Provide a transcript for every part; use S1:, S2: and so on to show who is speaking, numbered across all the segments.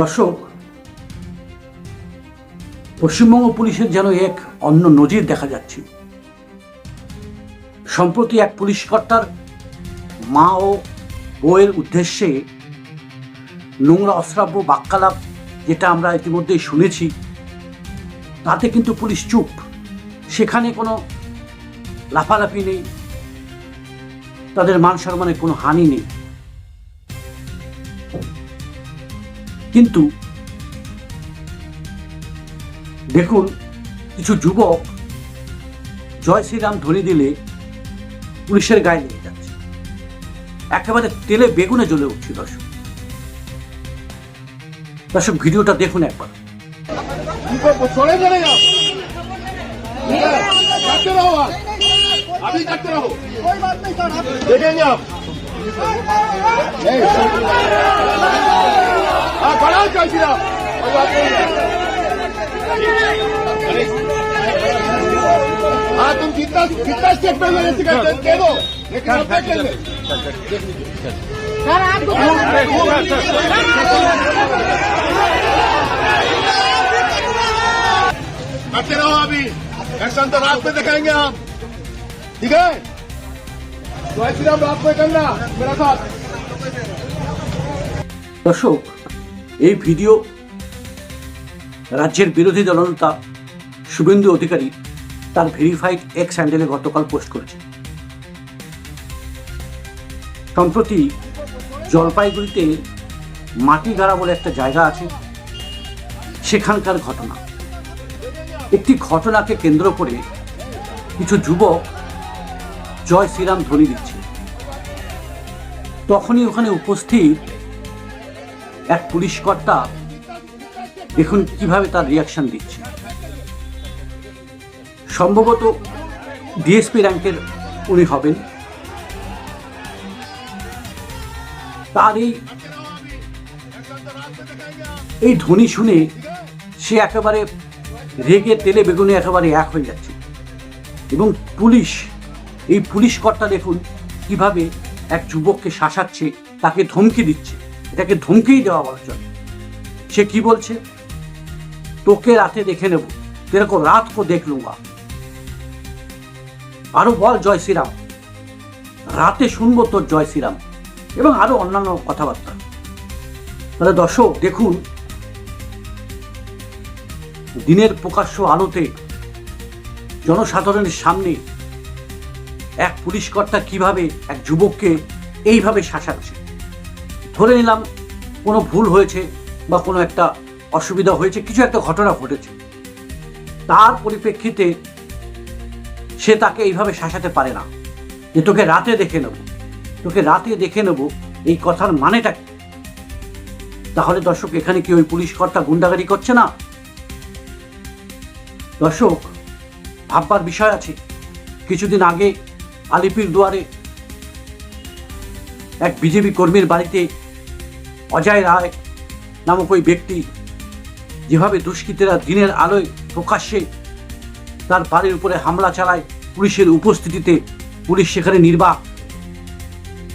S1: দর্শক, পশ্চিমবঙ্গ পুলিশের যেন এক অন্য নজির দেখা যাচ্ছে। সম্প্রতি এক পুলিশ কর্তার মা ও বউয়ের উদ্দেশ্যে নোংরা, অশ্রাব্য বাক্যালাপ যেটা আমরা ইতিমধ্যেই শুনেছি, তাতে কিন্তু পুলিশ চুপ। সেখানে কোনো লাফালাফি নেই, তাদের মান সম্মানের কোনো হানি নেই। কিন্তু দেখুন কিছু যুবক জয় শ্রীরাম ধ্বনি দিলে পুলিশের গায়ে লেগে যাচ্ছে একেবারে তেলে বেগুনে জ্বলে উঠছে দর্শক দর্শক ভিডিওটা দেখুন একবার
S2: इनको छोड़े चले जाओ ठीक है जाते रहो आप अभी जाते रहो
S3: कोई बात नहीं सर आप
S2: देखेंगे आप नहीं, हाँ खड़ा हो जाइए आप कोई बात नहीं है। हाँ तुम जितना जितना स्टेटमेंट लेने से करते हैं, दे दो लेकिन आप देख लेंगे
S3: सर आपको
S2: करते रहो अभी एक्शन तो रात में दिखाएंगे हम ठीक है जय श्री राम रात में करना मेरा साथ
S1: দর্শক এই ভিডিও রাজ্যের বিরোধী দলনেতা শুভেন্দু অধিকারী তার ভেরিফাইড এক্স হ্যান্ডেলে গতকাল পোস্ট করেছে সম্প্রতি জলপাইগুড়িতে মাটিগাড়া বলে একটা জায়গা আছে, সেখানকার ঘটনা। একটি ঘটনাকে কেন্দ্র করে কিছু যুবক জয় শ্রীরাম ধ্বনি দিচ্ছে তখনই ওখানে উপস্থিত এক পুলিশ কর্তা দেখুন কীভাবে তার রিয়াকশন দিচ্ছে। সম্ভবত ডিএসপি র্যাঙ্কের উনি হবেন। তার এই এই ধ্বনি শুনে সে একেবারে রেগে তেলে বেগুনে একেবারে এক হয়ে যাচ্ছে। এবং পুলিশ, এই পুলিশ কর্তা দেখুন কীভাবে এক যুবককে শাসাচ্ছে, তাকে ধমকি দিচ্ছে। এটাকে ধমকেই দেওয়া চলে সে কি বলছে? তোকে রাতে দেখে নেব। তেরে কো রাত কো দেখ লুঙ্গা। আরও বল জয় শ্রীরাম। রাতে শুনব তোর জয় শ্রীরাম। এবং আরও অন্যান্য কথাবার্তা। তাহলে দর্শক, দেখুন, দিনের প্রকাশ্য আলোতে জনসাধারণের সামনে এক পুলিশ কর্তা কীভাবে এক যুবককে এইভাবে শাসাচ্ছে। ধরে নিলাম কোনো ভুল হয়েছে বা কোনো একটা অসুবিধা হয়েছে, কিছু একটা ঘটনা ঘটেছে। তার পরিপ্রেক্ষিতে সে তাকে এইভাবে শাসাতে পারে না যে তোকে রাতে দেখে নেব। তোকে রাতে দেখে নেব এই কথার মানেটা তাহলে দর্শক, এখানে কি ওই পুলিশ কর্তা গুন্ডাগারি করছে না? দর্শক, ভাববার বিষয় আছে। কিছুদিন আগে আলিপির দুয়ারে এক বিজেপি কর্মীর বাড়িতে অজয় রায় নামক ওই ব্যক্তি যেভাবে দুষ্কৃতীরা দিনের আলোয় প্রকাশ্যে তার বাড়ির উপরে হামলা চালায়, পুলিশের উপস্থিতিতে পুলিশ সেখানে নির্বাক।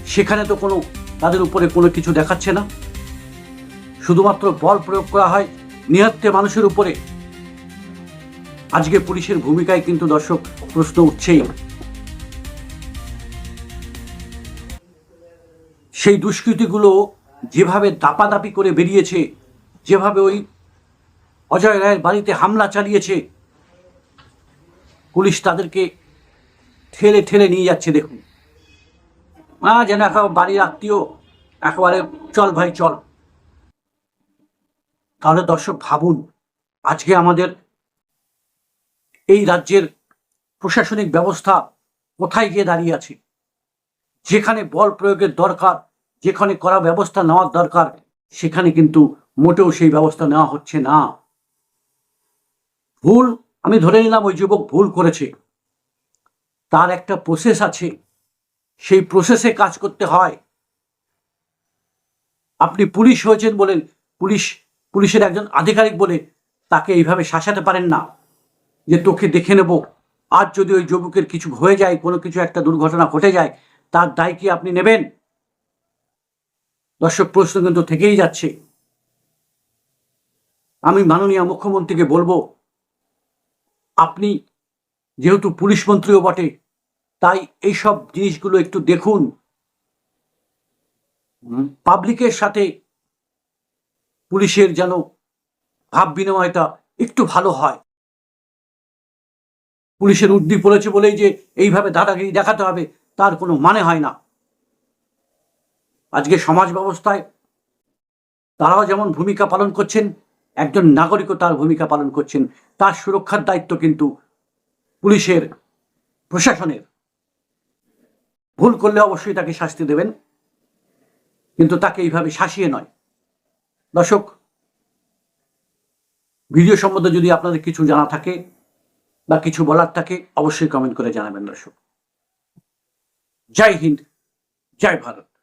S1: সেখানে তো কোনো, তাদের উপরে কোনো কিছু দেখাচ্ছে না। শুধুমাত্র বল প্রয়োগ করা হয় নিহত্তে মানুষের উপরে। আজকে পুলিশের ভূমিকায় কিন্তু দর্শক প্রশ্ন উঠছেই। সেই দুষ্কৃতিগুলো যেভাবে দাপাদাপি করে বেরিয়েছে, যেভাবে ওই অজয় রায়ের বাড়িতে হামলা চালিয়েছে, পুলিশ তাদেরকে ঠেলে ঠেলে নিয়ে যাচ্ছে দেখুন। আ যেন একেবারে বাড়ির আত্মীয়, একেবারে চল ভাই, চল। তাহলে দর্শক ভাবুন, আজকে আমাদের এই রাজ্যের প্রশাসনিক ব্যবস্থা কোথায় গিয়ে দাঁড়িয়ে আছে? যেখানে বল প্রয়োগের দরকার যেখানে করা ব্যবস্থা নেওয়ার দরকার, সেখানে কিন্তু মোটেও সেই ব্যবস্থা নেওয়া হচ্ছে না। ভুল, আমি ধরে নিলাম ওই যুবক ভুল করেছে। তার একটা প্রসেস আছে। সেই প্রসেসে কাজ করতে হয়। আপনি পুলিশ হয়েছেন বলেন পুলিশ, পুলিশের একজন আধিকারিক বলে তাকে এইভাবে শাসাতে পারেন না। যে তোকে দেখে নেব। আর যদি ওই যুবকের কিছু হয়ে যায়, কোনো কিছু একটা দুর্ঘটনা ঘটে যায়, তার দায় কি আপনি নেবেন? দর্শক, প্রশ্ন কিন্তু থেকেই যাচ্ছে। আমি মাননীয় মুখ্যমন্ত্রীকে বলব, আপনি যেহেতু পুলিশ মন্ত্রীও বটে, তাই এইসব জিনিসগুলো একটু দেখুন। পাবলিকের সাথে পুলিশের যেন ভাব বিনিময়টা একটু ভালো হয়। পুলিশের উর্দি পড়েছে বলেই যে এইভাবে দাদাগিরি দেখাতে হবে, তার কোনো মানে হয় না। আজকে সমাজ ব্যবস্থায় তারাও যেমন ভূমিকা পালন করছেন, একজন নাগরিকও তার ভূমিকা পালন করছেন। তার সুরক্ষার দায়িত্ব কিন্তু পুলিশের, প্রশাসনের। ভুল করলে অবশ্যই তাকে শাস্তি দেবেন, কিন্তু তাকে এইভাবে শাসিয়ে নয়। দর্শক, ভিডিও সম্বন্ধে যদি আপনাদের কিছু জানা থাকে বা কিছু বলার থাকে, অবশ্যই কমেন্ট করে জানাবেন দর্শক। জয় হিন্দ, জয় ভারত।